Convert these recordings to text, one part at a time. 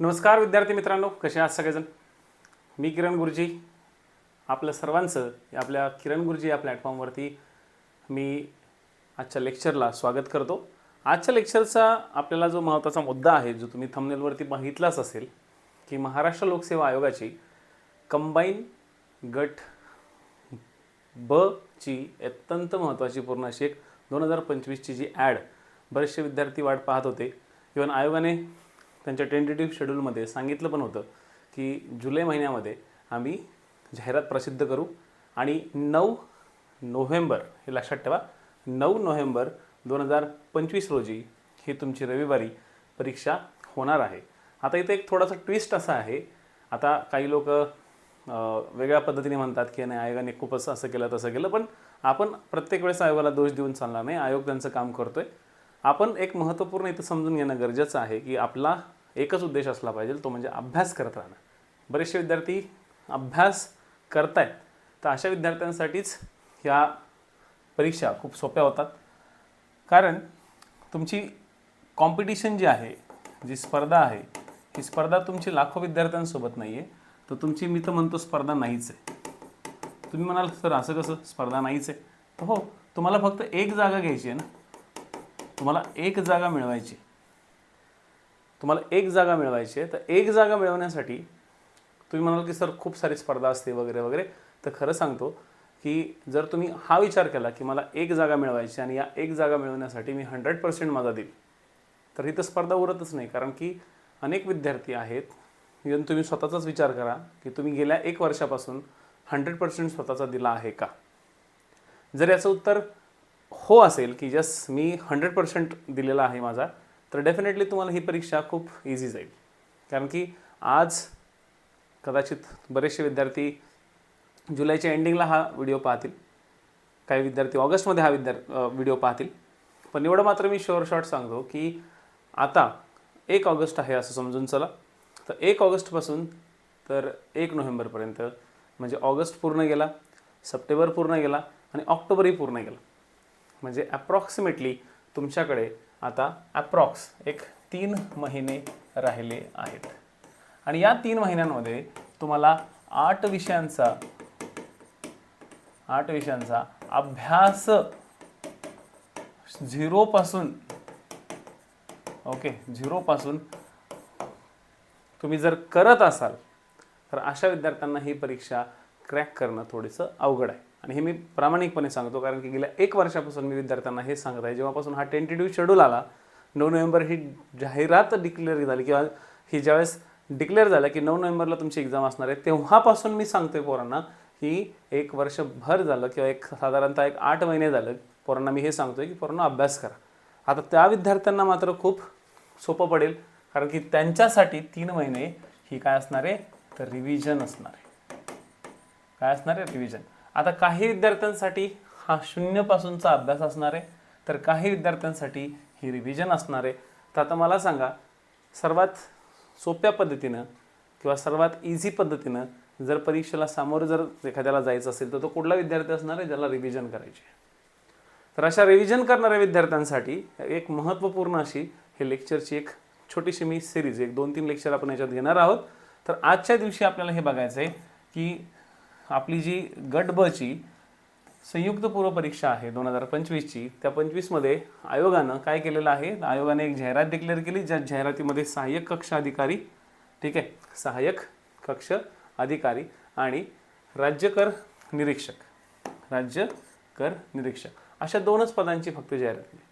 नमस्कार विद्यार्थी मित्रांनो कसे आहात सगळेजण? मी किरण गुरुजी. आपलं सर्वांचं या आपल्या किरण गुरुजी या प्लॅटफॉर्मवरती मी आजच्या लेक्चरला स्वागत करतो. आजच्या लेक्चरचा आपल्याला जो महत्त्वाचा मुद्दा आहे जो तुम्ही थंबनेलवरती बघितलाच असेल की महाराष्ट्र लोकसेवा आयोगाची कंबाईन गट ब ची अत्यंत महत्त्वाची पूर्ण अशी एक दोन हजार पंचवीसची जी ॲड बरेचसे विद्यार्थी वाट पाहत होते. इवन आयोगाने त्यांच्या टेंटेटिव्ह शेड्यूलमध्ये सांगितलं पण होतं की जुलै महिन्यामध्ये आम्ही जाहिरात प्रसिद्ध करू. आणि नऊ नोव्हेंबर हे लक्षात ठेवा नऊ नोव्हेंबर दोन हजार पंचवीस रोजी ही तुमची रविवारी परीक्षा होणार आहे. आता इथे एक थोडासा ट्विस्ट असा आहे. आता काही लोक वेगळ्या पद्धतीने म्हणतात की नाही आयोगाने खूपच असं केलं तसं केलं पण आपण प्रत्येक वेळेस आयोगाला दोष देऊन चालणार नाही. आयोग त्यांचं काम करतोय. आपण एक महत्त्वपूर्ण इथं समजून घेणं गरजेचं आहे की आपला एकच उद्देश असला पाहिजे तो म्हणजे अभ्यास करत राहणं. बरेचसे विद्यार्थी अभ्यास करतायत तर अशा विद्यार्थ्यांसाठीच ह्या परीक्षा खूप सोप्या होतात. कारण तुमची कॉम्पिटिशन जी आहे जी स्पर्धा आहे ही स्पर्धा तुमची लाखो विद्यार्थ्यांसोबत नाही आहे तर तुमची मी तर म्हणतो स्पर्धा नाहीच आहे. तुम्ही म्हणाल सर असं कसं? स्पर्धा नाहीच आहे. तर हो तुम्हाला फक्त एक जागा घ्यायची आहे ना तुम्हाला एक जागा मिळवायची तुम्हाला एक जागा मिळवायची आहे. तर एक जागा मिळवण्यासाठी तुम्ही म्हणाल की सर खूप सारी स्पर्धा असते वगैरे वगैरे. तर खरं सांगतो की जर तुम्ही हा विचार केला की मला एक जागा मिळवायची आणि या एक जागा मिळवण्यासाठी मी हंड्रेड पर्सेंट माझा देईल तर ही तर स्पर्धा उरतच नाही. कारण की अनेक विद्यार्थी आहेत इवन तुम्ही स्वतःचाच विचार करा की तुम्ही गेल्या एक वर्षापासून हंड्रेड पर्सेंट स्वतःचा दिला आहे का? जर याचं उत्तर हो असेल की जस मी हंड्रेड पर्सेंट दिलेला आहे माझा तर डेफिनेटली तुम्हाला ही परीक्षा खूप इझी जाईल. कारण की आज कदाचित बरेचसे विद्यार्थी जुलैच्या एंडिंगला हा व्हिडिओ पाहतील. काही विद्यार्थी ऑगस्टमध्ये हा विद्यार्थी व्हिडिओ पाहतील. पण एवढं मात्र मी शॉर्ट शॉर्ट सांगतो की आता एक ऑगस्ट आहे असं समजून चला. तर एक ऑगस्टपासून तर एक नोव्हेंबरपर्यंत म्हणजे ऑगस्ट पूर्ण गेला सप्टेंबर पूर्ण गेला आणि ऑक्टोबरही पूर्ण गेला. म्हणजे ॲप्रॉक्सिमेटली तुमच्याकडे आता ॲप्रॉक्स एक तीन महिने राहिले आहेत. आणि या तीन महिन्यांमध्ये तुम्हाला आठ विषयांचा आठ विषयांचा अभ्यास झिरोपासून ओके झिरोपासून तुम्ही जर करत असाल तर अशा विद्यार्थ्यांना ही परीक्षा क्रॅक करणं थोडंसं अवघड आहे. आणि हे मी प्रामाणिकपणे सांगतो कारण की गेल्या एक वर्षापासून मी विद्यार्थ्यांना हे सांगत आहे. जेव्हापासून हा टेंटेटिव्ह शेड्यूल आला नऊ नोव्हेंबर ही जाहिरात डिक्लेअर झाली किंवा ही ज्यावेळेस डिक्लेअर झालं की नऊ नोव्हेंबरला तुमची एक्झाम असणार आहे तेव्हापासून मी सांगतोय पोरांना की एक वर्षभर झालं किंवा एक साधारणतः एक आठ महिने झालं पोरांना मी हे सांगतोय की पोरांना अभ्यास करा. आता त्या विद्यार्थ्यांना मात्र खूप सोपं पडेल कारण की त्यांच्यासाठी तीन महिने ही काय असणार आहे? तर रिव्हिजन असणार आहे. काय असणार आहे? रिव्हिजन आता काही विद्यार्थ्यांसाठी हा शून्यपासूनचा अभ्यास असणार आहे तर काही विद्यार्थ्यांसाठी ही रिव्हिजन असणार आहे. तर आता मला सांगा सर्वात सोप्या पद्धतीनं किंवा सर्वात इझी पद्धतीनं जर परीक्षेला सामोरं जर एखाद्याला जायचं असेल तर तो कुठला विद्यार्थी असणार आहे ज्याला रिव्हिजन करायचे तर अशा रिव्हिजन करणाऱ्या विद्यार्थ्यांसाठी एक महत्त्वपूर्ण अशी हे लेक्चरची एक छोटीशी मी सिरीज एक दोन तीन लेक्चर आपण याच्यात घेणार आहोत. तर आजच्या दिवशी आपल्याला हे बघायचं आहे की आपली जी गट बची संयुक्त पूर्व परीक्षा आहे दोन हजार पंचवीसची त्या पंचवीसमध्ये आयोगानं काय केलेलं आहे? आयोगाने एक जाहिरात डिक्लेअर केली ज्या जाहिरातीमध्ये सहाय्यक कक्ष अधिकारी ठीक आहे सहाय्यक कक्ष अधिकारी आणि राज्य कर निरीक्षक राज्य कर निरीक्षक अशा दोनच पदांची फक्त जाहिरात केली.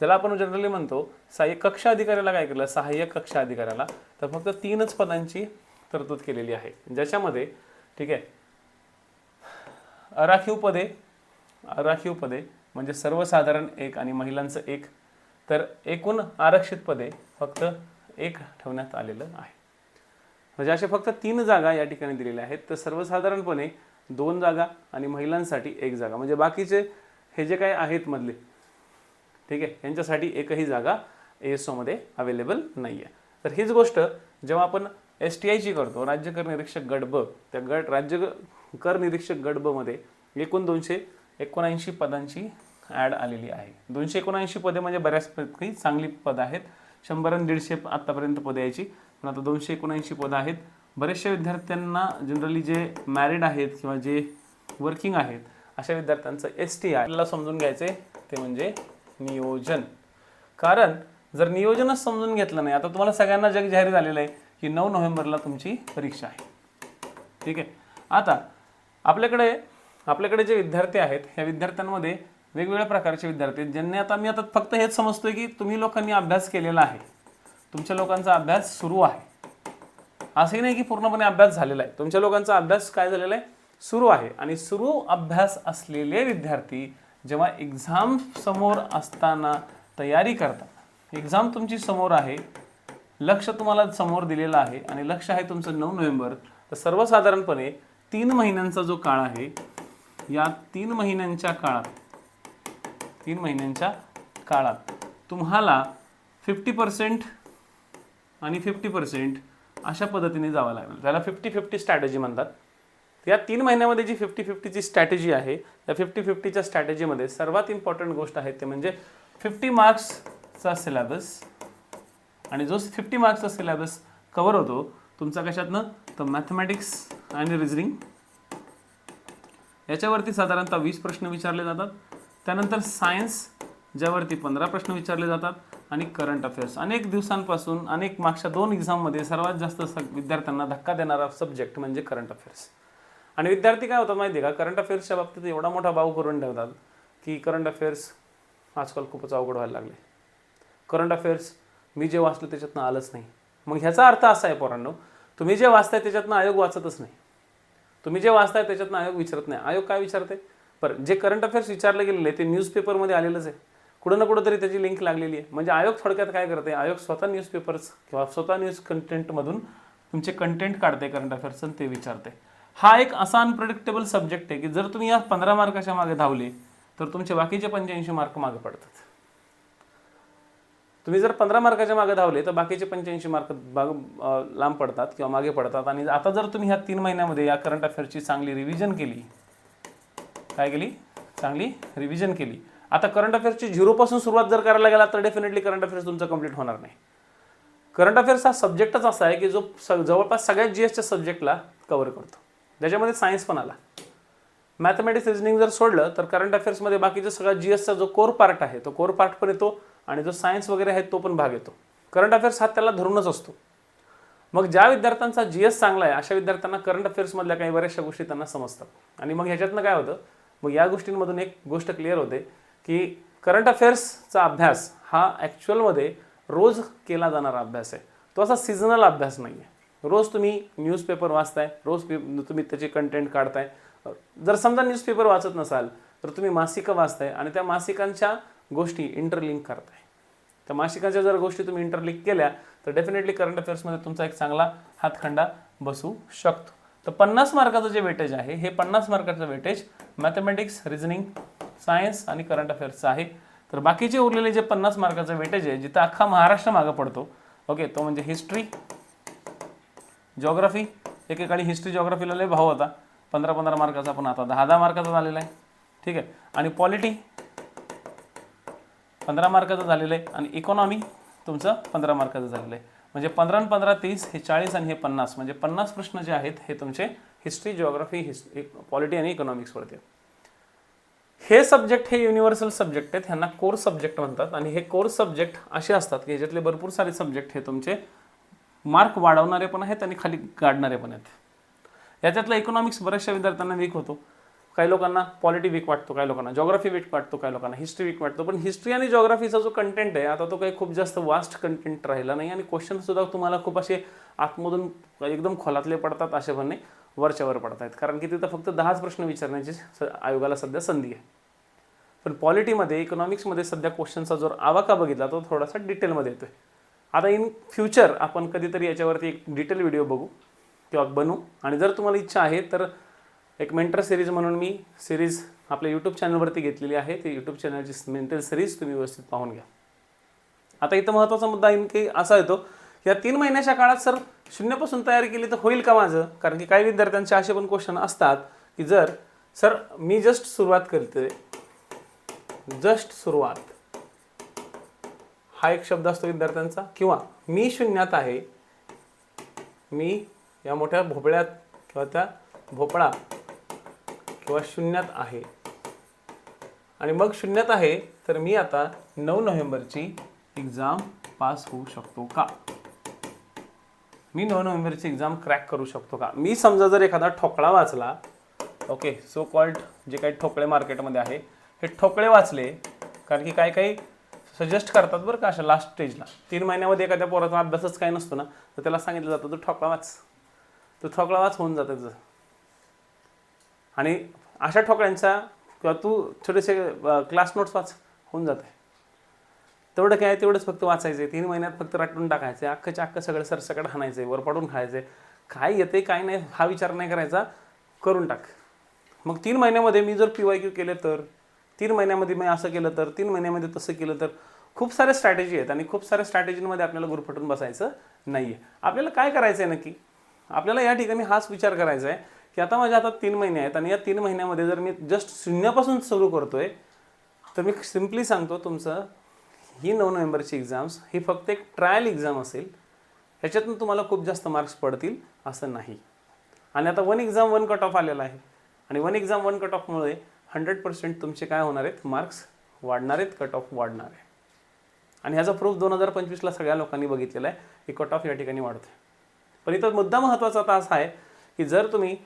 त्याला आपण जनरली म्हणतो सहाय्यक कक्ष अधिकाऱ्याला काय केलं? सहाय्यक कक्ष अधिकाऱ्याला. तर फक्त तीनच पदांची तरतूद केलेली आहे. ज्याच्यामध्ये ठीक आहे अराखीव पदे अराखीव पदे म्हणजे सर्वसाधारण एक आणि महिलांचं एक. तर एकूण आरक्षित पदे फक्त एक ठेवण्यात आलेलं आहे. म्हणजे अशा फक्त तीन जागा या ठिकाणी दिलेल्या आहेत. तर सर्वसाधारणपणे दोन जागा आणि महिलांसाठी एक जागा. म्हणजे बाकीचे हे जे काही आहेत मधले ठीक आहे यांच्यासाठी एकही जागा एस ओमध्ये अवेलेबल नाही आहे तर हीच गोष्ट जेव्हा आपण एस टी आयची करतो राज्य कर निरीक्षक गट ब त्या गट राज्य ग- कर निरीक्षक गडबमध्ये एकूण दोनशे एकोणऐंशी पदांची ॲड आलेली आहे. दोनशे एकोणऐंशी पदे म्हणजे बऱ्याचपैकी चांगली पदं आहेत. शंभर आणि दीडशे आत्तापर्यंत पदे यायची. पण आता दोनशे एकोणऐंशी पदं आहेत. बरेचशा विद्यार्थ्यांना जनरली जे मॅरिड आहेत किंवा जे वर्किंग आहेत अशा विद्यार्थ्यांचं एस टी आयला समजून घ्यायचे ते म्हणजे नियोजन. कारण जर नियोजनच समजून घेतलं नाही आता तुम्हाला सगळ्यांना जग जाहीर झालेलं आहे की नऊ नोव्हेंबरला तुमची परीक्षा आहे. ठीक आहे? आता आपल्याकडे आपल्याकडे जे विद्यार्थी आहेत ह्या विद्यार्थ्यांमध्ये वेगवेगळ्या प्रकारचे विद्यार्थी आहेत ज्यांनी आता मी आता फक्त हेच समजतोय की तुम्ही लोकांनी अभ्यास केलेला आहे. तुमच्या लोकांचा अभ्यास सुरू आहे. असंही नाही की पूर्णपणे अभ्यास झालेला आहे. तुमच्या लोकांचा अभ्यास काय झालेला आहे? सुरू आहे. आणि सुरू अभ्यास असलेले विद्यार्थी जेव्हा एक्झाम समोर असताना तयारी करतात. एक्झाम तुमची समोर आहे. लक्ष तुम्हाला समोर दिलेलं आहे. आणि लक्ष आहे तुमचं नऊ नोव्हेंबर. तर सर्वसाधारणपणे तीन महिन्यांचा जो काळ आहे या तीन महिन्यांच्या काळात तीन महिन्यांच्या काळात तुम्हाला फिफ्टी पर्सेंट आणि फिफ्टी पर्सेंट अशा पद्धतीने जावं लागेल. त्याला फिफ्टी फिफ्टी स्ट्रॅटेजी म्हणतात. या तीन महिन्यामध्ये जी फिफ्टी फिफ्टीची स्ट्रॅटेजी आहे या फिफ्टी फिफ्टीच्या स्ट्रॅटेजीमध्ये सर्वात इम्पॉर्टंट गोष्ट आहे ते म्हणजे फिफ्टी मार्क्सचा सिलेबस आणि जो फिफ्टी मार्क्सचा सिलेबस कवर होतो तुमचा कशातनं? तर मॅथमॅटिक्स आणि रिझनिंग याच्यावरती साधारणतः वीस प्रश्न विचारले जातात. त्यानंतर सायन्स ज्यावरती पंधरा प्रश्न विचारले जातात. आणि करंट अफेअर्स अनेक दिवसांपासून अनेक मागच्या दोन एक्झाममध्ये सर्वात जास्त स विद्यार्थ्यांना धक्का देणारा सब्जेक्ट म्हणजे करंट अफेअर्स आणि विद्यार्थी काय होतात माहिती आहे का? करंट अफेअर्सच्या बाबतीत एवढा मोठा भाव करून ठेवतात की करंट अफेअर्स आजकाल खूपच अवघड व्हायला लागले. करंट अफेअर्स मी जे वाचलं त्याच्यातनं आलंच नाही. मग ह्याचा अर्थ असा आहे पोरांनो तुम्ही जे वाचताय त्याच्यातनं आयोग वाचतच नाही. तुम्ही जे वाचताय त्याच्यातनं आयोग विचारत नाही. आयोग काय विचारते बरं जे करंट अफेअर्स विचारले गेलेले आहे ते न्यूजपेपरमध्ये आलेलंच आहे. कुठं ना कुठं तरी त्याची लिंक लागलेली आहे. म्हणजे आयोग थोडक्यात काय करते आयोग स्वतः न्यूजपेपर्स किंवा स्वतः न्यूज कंटेंटमधून तुमचे कंटेंट काढते करंट अफेअर्स आणि ते विचारते हा एक असा अनप्रडिक्टेबल सब्जेक्ट आहे की जर तुम्ही या पंधरा मार्काच्या मागे धावले तर तुमचे बाकीचे पंच्याऐंशी मार्क मागे पडतात. तुम्ही जर पंधरा मार्काच्या मागे धावले तर बाकीचे पंच्याऐंशी मार्क बाग लांब पडतात किंवा मागे पडतात. आणि आता जर तुम्ही ह्या तीन महिन्यामध्ये या करंट अफेअर्सची चांगली रिव्हिजन केली काय केली? चांगली रिव्हिजन केली. आता करंट अफेअर्सची झिरोपासून सुरुवात जर करायला गेला तर डेफिनेटली करंट अफेअर्स तुमचं कंप्लीट होणार नाही. करंट अफेअर्स हा सब्जेक्टच असा आहे की जो स जवळपास सगळ्यात जी एसच्या सब्जेक्टला कव्हर करतो. त्याच्यामध्ये सायन्स पण आला. मॅथमॅटिक्स रिजनिंग जर सोडलं तर करंट अफेअर्समध्ये बाकीचा सगळा जी एसचा जो कोर पार्ट आहे तो कोर पार्ट पण येतो. आणि जो सायन्स वगैरे आहे तो पण भाग येतो. करंट अफेअर्स हा त्याला धरूनच असतो. मग ज्या विद्यार्थ्यांचा जी एस चांगला आहे अशा विद्यार्थ्यांना करंट अफेअर्समधल्या काही बऱ्याचशा गोष्टी त्यांना समजतात. आणि मग ह्याच्यातनं काय होतं? मग या गोष्टींमधून एक गोष्ट क्लिअर होते की करंट अफेअर्सचा अभ्यास हा ॲक्च्युअलमध्ये रोज केला जाणारा अभ्यास आहे. तो असा सिजनल अभ्यास नाही आहे रोज तुम्ही न्यूजपेपर वाचताय रोज तुम्ही त्याचे कंटेंट काढताय. जर समजा न्यूजपेपर वाचत नसाल तर तुम्ही मासिकं वाचताय आणि त्या मासिकांच्या गोष्टी इंटरलिंक करताय. तर मासिकाच्या जर गोष्टी तुम्ही इंटरलिंक केल्या तर डेफिनेटली करंट अफेअर्समध्ये तुमचा एक चांगला हातखंडा बसू शकतो. तर पन्नास मार्काचं जे वेटेज आहे हे पन्नास मार्काचं वेटेज मॅथमॅटिक्स रिझनिंग सायन्स आणि करंट अफेअर्सचं आहे. तर बाकीचे उरलेले जे पन्नास मार्काचं वेटेज आहे जिथं अख्खा महाराष्ट्र मागं पडतो ओके तो म्हणजे हिस्ट्री जॉग्राफी एकेकाळी हिस्ट्री जॉग्राफीला लय भाव होता. पंधरा पंधरा मार्काचा पण आता दहा दहा मार्काचा झालेला आहे. ठीक आहे? आणि पॉलिटी पंधरा मार्काचं झालेलं आहे आणि इकॉनॉमी तुमचं पंधरा मार्काचं झालेलं आहे. म्हणजे पंधरा आणि पंधरा तीस हे चाळीस आणि हे पन्नास. म्हणजे पन्नास प्रश्न जे आहेत हे तुमचे हिस्ट्री जिओग्राफी हिस पॉलिटी आणि इकॉनॉमिक्सवरती वरती हे सब्जेक्ट हे युनिव्हर्सल सब्जेक्ट आहेत. ह्यांना कोर सब्जेक्ट म्हणतात आणि हे कोर सब्जेक्ट असे असतात की ह्याच्यातले भरपूर सारे सब्जेक्ट हे तुमचे मार्क वाढवणारे पण आहेत आणि खाली काढणारे पण आहेत. याच्यातला इकॉनॉमिक्स बऱ्याचशा विद्यार्थ्यांना वीक होतो. काही लोकांना पॉलिटी वीक वाटतो काही लोकांना. जॉग्राफी वीक वाटतो काही लोकांना. हिस्ट्री वीक वाटतो. पण हिस्ट्री आणि जॉग्राफीचा जो कंटेंट आहे आता तो काही खूप जास्त वास्ट कंटेंट राहिला नाही आणि क्वेश्चनसुद्धा तुम्हाला खूप असे आतमधून एकदम खोलातले पडतात असे म्हणणे वरच्यावर पडत आहेत कारण की तिथं फक्त दहाच प्रश्न विचारण्याची स- आयोगाला सध्या संधी आहे. पण पॉलिटीमध्ये इकॉनॉमिक्समध्ये सध्या क्वेश्चनचा जर आवाका बघितला तो थोडासा डिटेलमध्ये येतोय. आता इन फ्युचर आपण कधीतरी याच्यावरती एक डिटेल व्हिडिओ बघू किंवा बनवू आणि जर तुम्हाला इच्छा आहे तर एक मेंटर सिरीज म्हणून मी सिरीज आपल्या यूट्यूब चॅनलवरती घेतलेली आहे. ती यूट्यूब चॅनलची मेंटल सिरीज तुम्ही व्यवस्थित पाहून घ्या. आता इथं महत्त्वाचा मुद्दा येईल की असा येतो या तीन महिन्याच्या काळात सर शून्यापासून तयारी केली तर होईल का माझं? कारण की काही विद्यार्थ्यांचे असे पण क्वेश्चन असतात की जर सर मी जस्ट सुरुवात करते जस्ट सुरुवात. हा एक शब्द असतो विद्यार्थ्यांचा. किंवा मी शून्यात आहे. मी या मोठ्या भोपळ्यात किंवा त्या भोपळा किंवा शून्यात आहे. आणि मग शून्यात आहे तर मी आता नऊ नोव्हेंबरची एक्झाम पास होऊ शकतो का? मी नऊ नोव्हेंबरची एक्झाम क्रॅक करू शकतो का? मी समजा जर एखादा ठोकळा वाचला ओके सो कॉल्ड जे काही ठोकळे मार्केटमध्ये आहे हे ठोकळे वाचले कारण की काही काही सजेस्ट करतात बरं का अशा लास्ट स्टेजला तीन महिन्यामध्ये एखाद्या पोराचा अभ्यासच काही नसतो ना तर त्याला सांगितलं जातं तू ठोकळा वाच. तू ठोकळा वाच होऊन जातं तुझं आणि अशा ठोकळ्यांचा किंवा तू छोटेसे क्लास नोट्स वाच होऊन जाते. तेवढं काय तेवढंच फक्त वाचायचं तीन महिन्यात फक्त रटून टाकायचे अख्खच्या अख्खं सगळं सरसकट हाणायचे वर पडून खायचं काय येते काय नाही हा विचार नाही करायचा. करून टाक. मग तीन महिन्यामध्ये मी जर पी वाय क्यू केलं तर तीन महिन्यामध्ये मी असं केलं तर तीन महिन्यामध्ये तसं केलं तर खूप साऱ्या स्ट्रॅटेजी आहेत आणि खूप साऱ्या स्ट्रॅटेजींमध्ये आपल्याला गुरफटून बसायचं नाही आहे आपल्याला काय करायचं आहे नक्की? आपल्याला या ठिकाणी हाच विचार करायचा आहे की आता माझ्या हातात तीन महिने आहेत आणि या तीन महिन्यामध्ये जर मी जस्ट शून्यापासून सुरू करतोय तर मी सिम्पली सांगतो तुमचं ही नऊ नोव्हेंबरची एक्झाम्स ही फक्त एक ट्रायल एक्झाम असेल ह्याच्यातून तुम्हाला खूप जास्त मार्क्स पडतील असं नाही. आणि आता one exam one cut off आलेला आहे. आणि वन एक्झाम वन कट ऑफमुळे हंड्रेड पर्सेंट तुमचे काय होणार आहेत? मार्क्स वाढणार आहेत कट ऑफ वाढणार आहे. आणि ह्याचा प्रूफ दोन हजार पंचवीसला सगळ्या लोकांनी बघितलेला आहे. की कट ऑफ या ठिकाणी वाढतोय. पण इथं मुद्दा महत्त्वाचा आता असा आहे की जर तुम्ही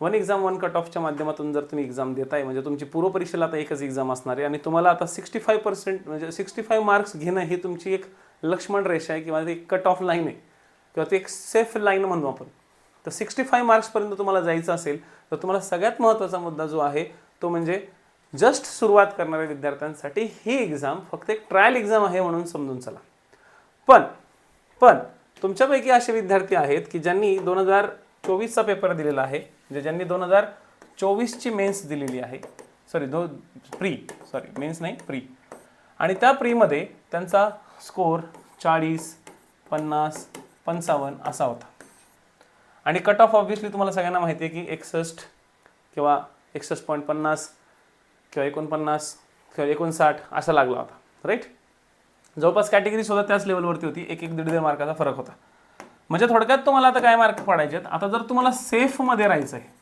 वन एक्झाम वन कट ऑफच्या माध्यमातून जर तुम्ही एक्झाम देताय म्हणजे तुमची पूर्वपरीक्षेला आता एकच एक्झाम असणार आहे आणि तुम्हाला आता सिक्स्टी फाय पर्सेंट म्हणजे सिक्स्टी फाय मार्क्स घेणं ही तुमची एक लक्ष्मण रेषा आहे किंवा एक कट ऑफ लाईन आहे. किंवा ती एक सेफ लाईन म्हणू आपण. तर सिक्स्टी फाय मार्क्सपर्यंत तुम्हाला जायचं असेल तर तुम्हाला सगळ्यात महत्त्वाचा मुद्दा जो आहे तो म्हणजे जस्ट सुरुवात करणाऱ्या विद्यार्थ्यांसाठी ही एक्झाम फक्त एक ट्रायल एक्झाम आहे म्हणून समजून चला. पण पण तुमच्यापैकी असे विद्यार्थी आहेत की ज्यांनी दोन हजार चोवीसचा पेपर दिलेला आहे म्हणजे ज्यांनी दोन हजार चोवीसची मेन्स दिलेली आहे. सॉरी दो प्री सॉरी मेन्स नाही प्री आणि त्या प्रीमध्ये त्यांचा स्कोर चाळीस पन्नास पंचावन्न असा होता. आणि कट ऑफ ऑब्व्हियसली तुम्हाला सगळ्यांना माहिती आहे की एकसष्ट किंवा एकसष्ट पॉईंट पन्नास किंवा एकोणपन्नास किंवा एकोणसाठ असा लागला होता. राईट जवळपास कॅटेगरी सुद्धा त्याच लेवलवरती होती. एक एक दीड दीड मार्काचा फरक होता. म्हणजे थोडक्यात तुम्हाला आता काय मार्क पडायचे आहेत? आता जर तुम्हाला सेफमध्ये राहायचं आहे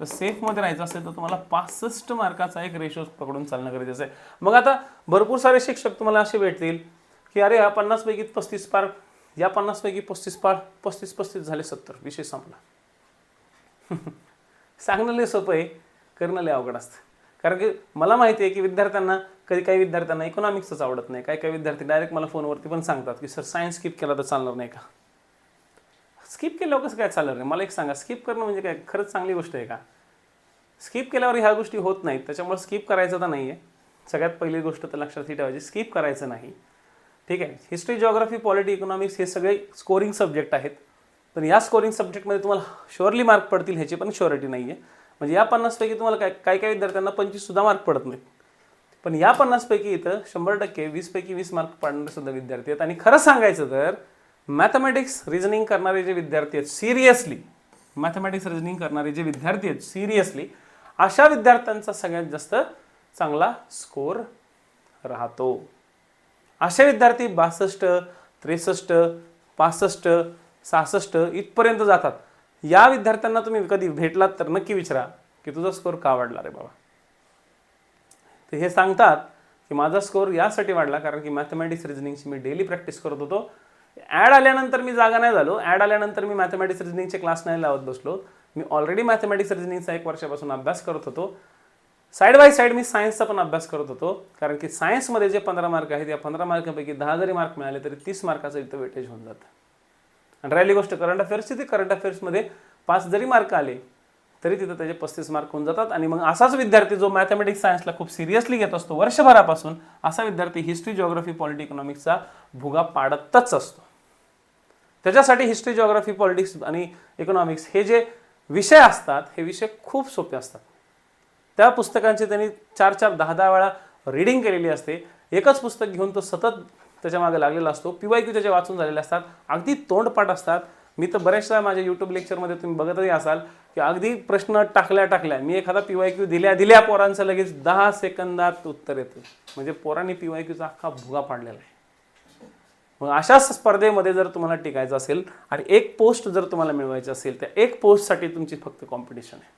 तर सेफमध्ये राहायचं असेल तर तुम्हाला पासष्ट मार्काचा एक रेशो पकडून चालणं गरजेचं आहे. मग आता भरपूर सारे शिक्षक तुम्हाला असे भेटतील की अरे हा पन्नासपैकी पस्तीस पार या पन्नासपैकी पस्तीस पार पस्तीस पस्तीस झाले सत्तर विषय संपला. सांगणं लय सोपं आहे करणं लय अवघड असतं. कारण की मला माहिती आहे की विद्यार्थ्यांना कधी काही विद्यार्थ्यांना इकॉनॉमिक्सच आवडत नाही. काही काही विद्यार्थी डायरेक्ट मला फोनवरती पण सांगतात की सर सायन्स स्किप केला तर चालणार नाही का? स्किप केल्यावर कसं काय चालणार नाही? मला एक सांगा स्किप करणं म्हणजे काय? खरंच चांगली गोष्ट आहे का? स्किप केल्यावर ह्या गोष्टी होत नाहीत त्याच्यामुळे स्किप करायचं तर नाही आहे सगळ्यात पहिली गोष्ट तर लक्षात ही ठेवायची स्किप करायचं नाही. ठीक आहे? हिस्ट्री जॉग्राफी पॉलिटी इकॉनॉमिक्स हे सगळे स्कोरिंग सब्जेक्ट आहेत. पण या स्कोरिंग सब्जेक्टमध्ये तुम्हाला शुअरली मार्क पडतील ह्याची पण शुअरिटी नाही आहे म्हणजे या पन्नासपैकी तुम्हाला काय काही काही विद्यार्थ्यांना पंचवीससुद्धा मार्क पडत नाहीत. पण या पन्नासपैकी इथं शंभर टक्के वीसपैकी वीस मार्क पाडणारे सुद्धा विद्यार्थी आहेत. आणि खरं सांगायचं तर मॅथमॅटिक्स रिझनिंग करणारे जे विद्यार्थी आहेत सिरियसली मॅथमॅटिक्स रिझनिंग करणारे जे विद्यार्थी आहेत सिरियसली अशा विद्यार्थ्यांचा सगळ्यात जास्त चांगला स्कोर राहतो. असे विद्यार्थी बासष्ट त्रेसष्ट पासष्ट सहासष्ट इथपर्यंत जातात. या विद्यार्थ्यांना तुम्ही कधी भेटलात तर नक्की विचारा की तुझा स्कोर का वाढला रे बाबा? ते हे सांगतात की माझा स्कोर यासाठी वाढला कारण की मॅथमॅटिक्स रिझनिंगची मी डेली प्रॅक्टिस करत होतो. ॲड आल्यानंतर मी जागा नाही झालो. ॲड आल्यानंतर मी मॅथमॅटिक्स रिजनिंगचे क्लास नाही लावत बसलो. मी ऑलरेडी मॅथमॅटिक्स रिजनिंगचा एक वर्षापासून अभ्यास करत होतो. साईड बाय साईड मी सायन्सचा पण अभ्यास करत होतो. कारण की सायन्समध्ये जे पंधरा मार्क आहेत या पंधरा मार्कापैकी दहा जरी मार्क मिळाले तरी तीस मार्काचं इथं वेटेज होऊन जातं. आणि राहिली गोष्ट करंट अफेअर्सची ती करंट अफेअर्समध्ये पाच जरी मार्क आले तरी तिथं त्याचे पस्तीस मार्क होऊन जातात. आणि मग असाच विद्यार्थी जो मॅथमॅटिक्स सायन्सला खूप सिरियसली घेत असतो वर्षभरापासून असा विद्यार्थी हिस्ट्री जॉग्रफी पॉलिटी इकॉनॉमिक्सचा भुगा पाडतच असतो. त्याच्यासाठी हिस्ट्री जॉग्रफी पॉलिटिक्स आणि इकॉनॉमिक्स हे जे विषय असतात हे विषय खूप सोपे असतात. त्या पुस्तकांची त्यांनी चार चार दहा दहा वेळा रिडिंग केलेली असते. एकच पुस्तक घेऊन तो सतत त्याच्यामागे लागलेला असतो. पी वाय क्यू त्याचे वाचून झालेले असतात. अगदी तोंडपाठ असतात. मी तर बऱ्याचशा माझ्या यूट्यूब लेक्चरमध्ये तुम्ही बघतही असाल की अगदी प्रश्न टाकल्या टाकल्या मी एखादा पी वाय क्यू दिल्या दिल्या पोरांचं लगेच दहा सेकंदात उत्तर येतं. म्हणजे पोरांनी पी वाय क्यूचा अख्खा भुगा पाडलेला आहे. मग अशा स्पर्धेमध्ये जर तुम्हाला टिकायचं असेल आणि एक पोस्ट जर तुम्हाला मिळवायची असेल तर एक पोस्टसाठी तुमची फक्त कॉम्पिटिशन आहे.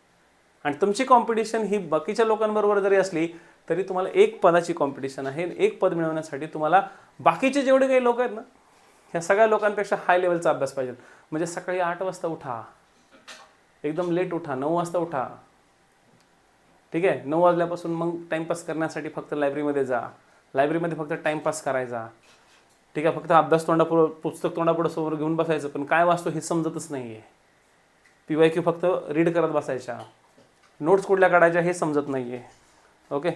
आणि तुमची कॉम्पिटिशन ही बाकीच्या लोकांबरोबर जरी असली तरी तुम्हाला एक पदाची कॉम्पिटिशन आहे. एक पद मिळवण्यासाठी तुम्हाला बाकीचे जेवढे काही लोक आहेत ना ह्या सगळ्या लोकांपेक्षा हाय लेवलचा अभ्यास पाहिजे. म्हणजे सकाळी आठ वाजता उठा. एकदम लेट उठा. नऊ वाजता उठा. ठीक आहे? नऊ वाजल्यापासून मग टाईमपास करण्यासाठी फक्त लायब्ररीमध्ये जा. लायब्ररीमध्ये फक्त टाईमपास करायचा. ठीक आहे? फक्त अभ्यास तोंडापुढं पुस्तक तोंडापुढं समोर घेऊन बसायचं. पण काय वाचतो हे समजतच नाही आहे पी वाय क्यू फक्त रीड करत बसायच्या. नोट्स कुठल्या काढायच्या हे समजत नाही आहे ओके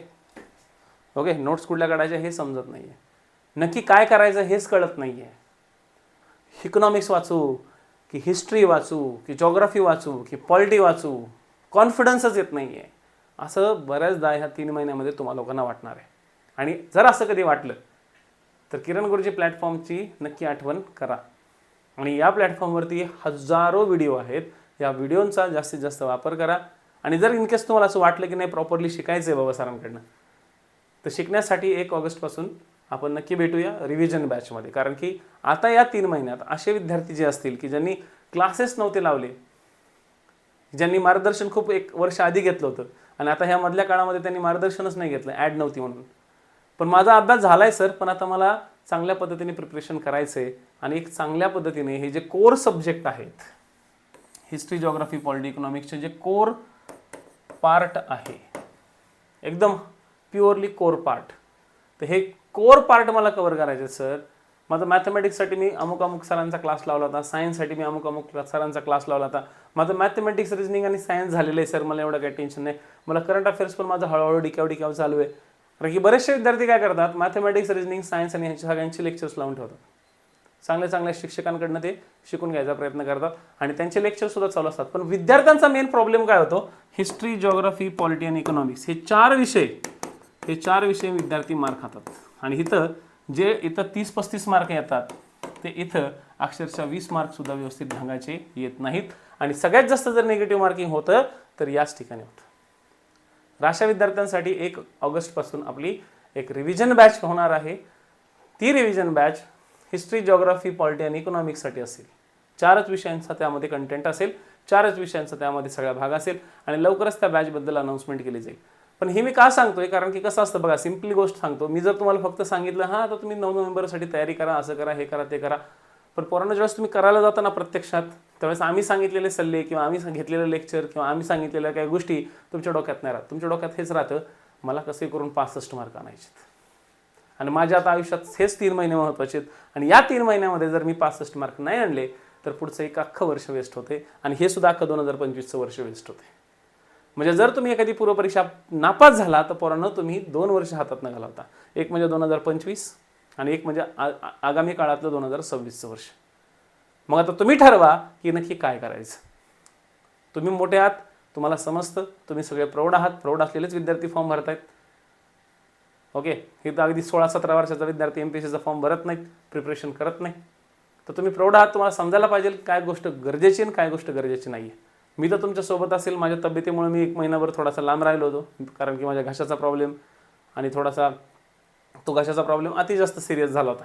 ओके नोट्स कुठल्या काढायच्या हे समजत नाही आहे नक्की काय करायचं हेच कळत नाही आहे इकॉनॉमिक्स वाचू. की हिस्ट्री वाचू की जॉग्राफी वाचू की पॉलिटी वाचू कॉन्फिडन्सच येत नाही आहे असं बऱ्याचदा ह्या तीन महिन्यामध्ये तुम्हाला लोकांना वाटणार आहे. आणि जर असं कधी वाटलं तर किरण गुरुजी प्लॅटफॉर्मची नक्की आठवण करा. आणि या प्लॅटफॉर्मवरती हजारो व्हिडिओ आहेत. या व्हिडिओंचा जास्तीत जास्त वापर करा. आणि जर इनकेस तुम्हाला असं वाटलं की नाही प्रॉपरली शिकायचं आहे बाबा सरांकडनं तर शिकण्यासाठी एक ऑगस्टपासून आपण नक्की भेटूया रिव्हिजन बॅचमध्ये कारण की आता या तीन महिन्यात असे विद्यार्थी जे असतील की ज्यांनी क्लासेस नव्हते लावले ज्यांनी मार्गदर्शन खूप एक वर्ष आधी घेतलं होतं आणि आता ह्या मधल्या काळामध्ये त्यांनी मार्गदर्शनच नाही घेतलं ॲड नव्हती म्हणून. पण माझा अभ्यास झाला आहे सर पण आता मला चांगल्या पद्धतीने प्रिपरेशन करायचं आहे आणि एक चांगल्या पद्धतीने हे जे कोर सब्जेक्ट आहेत हिस्ट्री जॉग्राफी पॉलिटी इकॉनॉमिक्सचे जे कोर पार्ट आहे एकदम प्युअरली कोर पार्ट तर हे कोर पार्ट मला कवर करायचे सर माझं मॅथमॅटिक्ससाठी मी अमुक अमुक सरांचा क्लास लावला होता. सायन्ससाठी मी अमुक अमुक सरांचा क्लास लावला होता. माझं मॅथमॅटिक्स रिजनिंग आणि सायन्स झालेलं आहे सर मला एवढं काही टेन्शन नाही. मला करंट अफेअर्स पण माझं हळूहळू डिकाव डिकाव चालू आहे. कारण की बरेचसे विद्यार्थी काय करतात? मॅथमॅटिक्स रिजनिंग सायन्स आणि ह्यांच्या सगळ्यांचे लेक्चर्स लावून ठेवतात. चांगल्या चांगल्या शिक्षकांकडनं ते शिकून घ्यायचा प्रयत्न करतात. आणि त्यांचे लेक्चर सुद्धा चालू असतात. पण विद्यार्थ्यांचा मेन प्रॉब्लेम काय होतो? हिस्ट्री जॉग्राफी पॉलिटी आणि इकॉनॉमिक्स हे चार विषय हे चार विषय विद्यार्थी मार खातात. आणि इथं जे इथं तीस पस्तीस मार्क येतात ते इथं अक्षरशः वीस मार्क सुद्धा व्यवस्थित ढंगाचे येत नाहीत. आणि सगळ्यात जास्त जर निगेटिव्ह मार्किंग होतं तर याच ठिकाणी होतं. तर अशा विद्यार्थ्यांसाठी एक ऑगस्टपासून आपली एक रिव्हिजन बॅच होणार आहे. ती revision batch history geography polity आणि इकॉनॉमिक्ससाठी असेल. चारच विषयांचा त्यामध्ये कंटेंट असेल. चारच विषयांचा त्यामध्ये सगळा भाग असेल. आणि लवकरच त्या बॅचबद्दल अनाऊन्समेंट केली जाईल. पण हे मी का सांगतोय? कारण की कसं असतं बघा सिम्पली गोष्ट सांगतो. मी जर तुम्हाला फक्त सांगितलं हां तर तुम्ही नऊ नोव्हेंबरसाठी तयारी करा असं करा हे करा ते करा. पण पोरांना ज्यावेळेस तुम्ही करायला जाता ना प्रत्यक्षात त्यावेळेस आम्ही सांगितलेले सल्ले किंवा आम्ही घेतलेले घेतलेलं लेक्चर किंवा आम्ही सांगितलेल्या काही गोष्टी तुमच्या डोक्यात नाही राहत. तुमच्या डोक्यात हेच राहतं मला कसे करून पासष्ट मार्क आणायचे आणि माझ्या आता आयुष्यात हेच तीन महिने महत्त्वाचे आहेत. आणि या तीन महिन्यामध्ये जर मी पासष्ट मार्क नाही आणले तर पुढचं एक अख्खं वर्ष वेस्ट होते. आणि हे सुद्धा अख्खं दोन हजार पंचवीसचं वर्ष वेस्ट होते. म्हणजे जर तुम्ही एखादी पूर्वपरीक्षा नापास झाला तर पोरांनो तुम्ही दोन वर्ष हातात न घालवता. एक म्हणजे दोन हजार पंचवीस आणि एक म्हणजे आ- आगामी काळातलं दोन हजार सव्वीसचं वर्ष. मग आता तुम्ही ठरवा की नक्की काय करायचं. तुम्ही मोठे आहात तुम्हाला समजतं तुम्ही सगळे प्रौढ आहात प्रौढ असलेलेच विद्यार्थी फॉर्म भरतायत. ओके? हे तर अगदी सोळा सतरा वर्षाचा विद्यार्थी एम पी एस सीचा फॉर्म भरत नाहीत प्रिपरेशन करत नाही तर तुम्ही प्रौढ आहात तुम्हाला समजायला पाहिजे काय गोष्ट गरजेची आणि काय गोष्ट गरजेची नाही आहे मी तर तुमच्यासोबत असेल माझ्या तब्येतीमुळे मी एक महिनाभर थोडासा लांब राहिलो होतो कारण की माझ्या घशाचा प्रॉब्लेम आणि थोडासा तो घशाचा प्रॉब्लेम अति जास्त सिरियस झाला होता.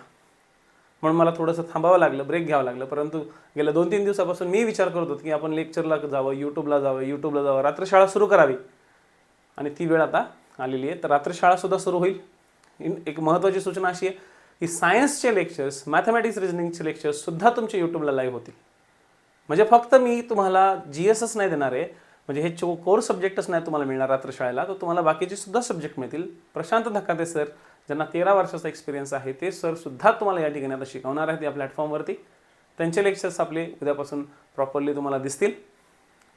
म्हणून मला थोडंसं थांबावं लागलं ब्रेक घ्यावं लागलं. परंतु गेल्या दोन तीन दिवसापासून मी विचार करत होतो की आपण लेक्चरला जावं यूट्यूबला जावं यूट्यूबला जावं रात्रशाळा सुरू करावी. आणि ती वेळ आता आलेली आहे. तर रात्रशाळासुद्धा सुरू होईल. इन एक महत्त्वाची सूचना अशी आहे की सायन्सचे लेक्चर्स मॅथमॅटिक्स रिजनिंगचे लेक्चर्ससुद्धा तुमच्या तुमचे यूट्यूबला लाईव्ह होतील. म्हणजे फक्त मी तुम्हाला जी एसच नाही देणार आहे. म्हणजे हे चो कोर सब्जेक्टच नाही तुम्हाला मिळणार रात्रशाळेला तर तुम्हाला बाकीचे सुद्धा सब्जेक्ट मिळतील. प्रशांत धकाते सर ज्यांना तेरा वर्षाचा एक्सपिरियन्स आहे ते सर सुद्धा तुम्हाला या ठिकाणी आता शिकवणार आहेत या प्लॅटफॉर्मवरती त्यांचे लेक्चर्स आपले उद्यापासून प्रॉपरली तुम्हाला दिसतील.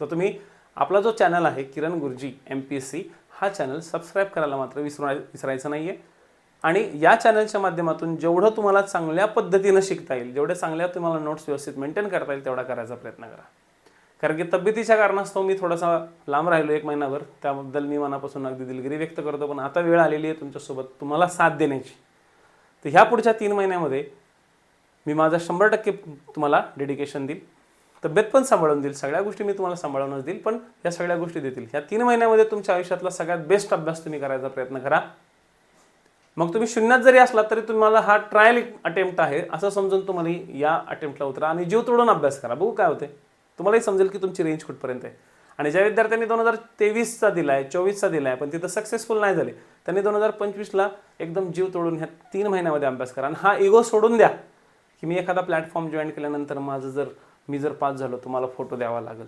तर तुम्ही आपला जो चॅनल आहे Kiran Guruji M P S C हा चॅनल सबस्क्राईब करायला मात्र विसरू विसरायचं नाही आहे आणि या चॅनलच्या माध्यमातून जेवढं तुम्हाला चांगल्या पद्धतीनं शिकता येईल जेवढे चांगल्या तुम्हाला नोट्स व्यवस्थित मेंटेन करता येईल तेवढा करायचा प्रयत्न करा. कारण की तब्येतीच्या कारणास्तव मी थोडासा लांब राहिलो एक महिनाभर. त्याबद्दल मी मनापासून अगदी दिलगिरी व्यक्त करतो पण आता वेळ आलेली आहे तुमच्यासोबत तुम्हाला साथ देण्याची. तर ह्या पुढच्या तीन महिन्यामध्ये मी माझा शंभर टक्के तुम्हाला डेडिकेशन देईल तब्येत पण सांभाळून देईल सगळ्या गोष्टी मी तुम्हाला सांभाळूनच देईल पण या सगळ्या गोष्टी देतील. ह्या तीन महिन्यामध्ये तुमच्या आयुष्यातला सगळ्यात बेस्ट अभ्यास तुम्ही करायचा प्रयत्न करा. मग तुम्ही शून्यात जरी असला तरी तुम्हाला हा ट्रायल अटेम्प्ट आहे असं समजून तुम्हाला या अटेम्प्टला उतरा. आणि जीव तोडून अभ्यास करा. बघू काय होते तुम्हालाही समजेल की तुमची रेंज कुठपर्यंत आहे. आणि ज्या विद्यार्थ्यांनी दोन हजार तेवीसचा दिला आहे चोवीसचा दिला आहे पण तिथं सक्सेसफुल नाही झाले त्यांनी दोन हजार पंचवीसला एकदम जीव तोडून ह्या तीन महिन्यामध्ये अभ्यास करा. आणि हा इगो सोडून द्या की मी एखादा प्लॅटफॉर्म जॉईन केल्यानंतर माझं जर मी जर पास झालो तुम्हाला फोटो द्यावा लागेल.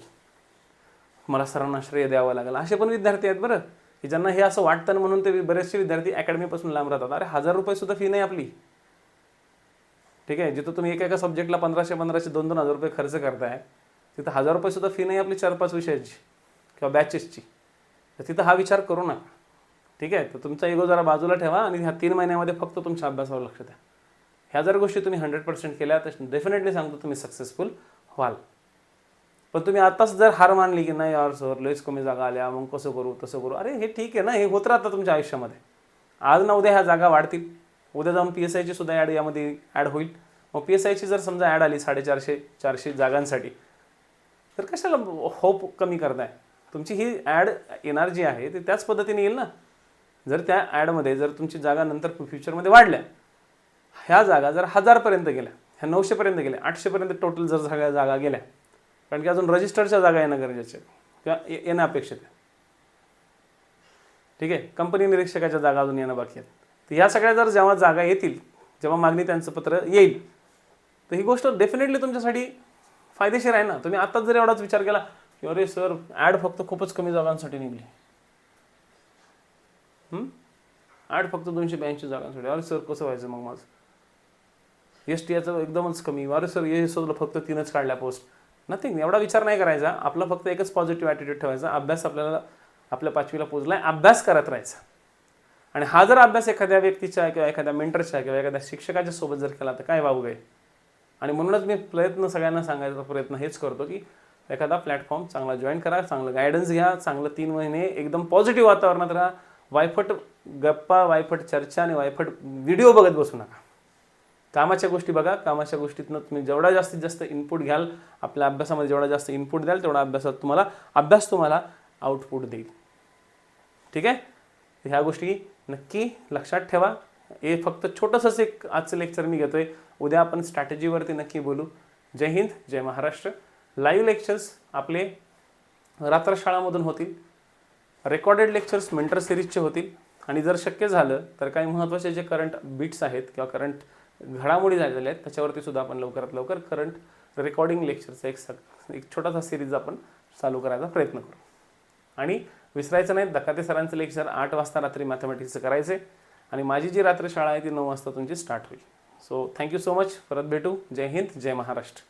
मला सरांना श्रेय द्यावं लागेल. असे पण विद्यार्थी आहेत बरं. की ज्यांना हे असं वाटतं ना म्हणून ते बरेचसे विद्यार्थी अकॅडमीपासून लांब राहतात. अरे हजार रुपये सुद्धा फी नाही आपली. ठीक आहे? जिथं तुम्ही एका एका सब्जेक्टला पंधराशे पंधराशे दोन दोन हजार रुपये खर्च करताय तिथं हजार रुपये सुद्धा फी नाही आपली चार पाच विषयाची किंवा बॅचेसची तर तिथं हा विचार करू नका. ठीक आहे? तर तुमचा इगो जरा बाजूला ठेवा आणि ह्या तीन महिन्यामध्ये फक्त तुमच्या अभ्यासावर लक्ष द्या. ह्या जर गोष्टी तुम्ही हंड्रेड पर्सेंट केल्या तर डेफिनेटली सांगतो तुम्ही सक्सेसफुल व्हाल. पण तुम्ही आताच जर हार मानली की नाही यार सर लयच कमी जागा आल्या मग कसं करू तसं करू? अरे हे ठीक आहे ना हे होत राहतं तुमच्या आयुष्यामध्ये. आज ना उद्या ह्या जागा वाढतील. उद्या जाऊन पी एस आयची सुद्धा ॲड यामध्ये ॲड होईल. मग पी एस आयची जर समजा ॲड आली साडेचारशे चारशे जागांसाठी तर कशाला होप कमी करताय? तुमची ही ॲड येणार जी आहे ती त्याच पद्धतीने येईल ना? जर त्या ॲडमध्ये जर तुमची जागा नंतर फ्युचरमध्ये वाढल्या ह्या जागा जर हजारपर्यंत गेल्या ह्या नऊशेपर्यंत गेल्या आठशेपर्यंत टोटल जर सगळ्या जागा गेल्या कारण की अजून रजिस्टरच्या जागा येणं गरजेचे आहे. किंवा येणं अपेक्षित आहे. ठीक आहे? कंपनी निरीक्षकाच्या जागा अजून येणं बाकी आहेत. तर ह्या सगळ्या जर जेव्हा जागा येतील जेव्हा मागणी त्यांचं पत्र येईल तर ही गोष्ट डेफिनेटली तुमच्यासाठी फायदेशीर आहे ना? तुम्ही आत्ताच जर एवढाच विचार केला की अरे सर ॲड फक्त खूपच कमी जागांसाठी निघली. ॲड फक्त दोनशे ब्याऐंशी जागांसाठी. अरे सर कसं व्हायचं मग माझं? एस टी याचं एकदमच कमी. अरे सर हे शोधलं फक्त तीनच काढल्या पोस्ट नथिंग एवढा विचार नाही करायचा. आपला फक्त एकच पॉझिटिव्ह ॲटिट्यूड ठेवायचा. अभ्यास आपल्याला आपल्या पाचवीला पोचलाय अभ्यास करत राहायचा. आणि हा जर अभ्यास एखाद्या व्यक्तीच्या किंवा एखाद्या मेंटरच्या किंवा एखाद्या शिक्षकाच्या सोबत जर केला तर काय वावू आहे? आणि म्हणूनच मी प्रयत्न सगळ्यांना सांगायचा प्रयत्न हेच करतो की एखादा प्लॅटफॉर्म चांगला जॉईन करा चांगलं गायडन्स घ्या चांगलं तीन महिने एकदम पॉझिटिव्ह वातावरणात राहा. वायफट गप्पा वायफट चर्चा आणि वायफट व्हिडिओ बघत बसू नका. कामाच्या गोष्टी बघा. कामाच्या गोष्टीतनं तुम्ही जेवढा जास्तीत जास्त इनपुट घ्याल आपल्या अभ्यासामध्ये जेवढा जास्त इनपुट द्याल तेवढा अभ्यासात तुम्हाला अभ्यास तुम्हाला आउटपुट देईल. ठीक आहे? ह्या गोष्टी नक्की लक्षात ठेवा. हे फक्त छोटंसंच एक आजचं लेक्चर मी घेतोय. उद्या आपण स्ट्रॅटेजीवरती नक्की बोलू. जय हिंद जय महाराष्ट्र. लाईव्ह लेक्चर्स आपले रात्रशाळामधून होतील. रेकॉर्डेड लेक्चर्स मेंटर सिरीजचे होतील. आणि जर शक्य झालं तर काही महत्त्वाचे जे करंट बीट्स आहेत किंवा करंट घडामोडी झालेल्या आहेत. त्याच्यावरती सुद्धा आपण लवकरात लवकर करंट रेकॉर्डिंग लेक्चरचा एक सग एक छोटासा सिरीज आपण चालू करायचा प्रयत्न करू. आणि विसरायचं नाही दकाते सरांचं लेक्चर आठ वाजता रात्री मॅथमॅटिक्सचं करायचं आहे आणि माझी जी रात्र शाळा आहे ती नऊ वाजता तुमची स्टार्ट होईल. सो थँक्यू सो मच परत भेटू. जय हिंद जय महाराष्ट्र.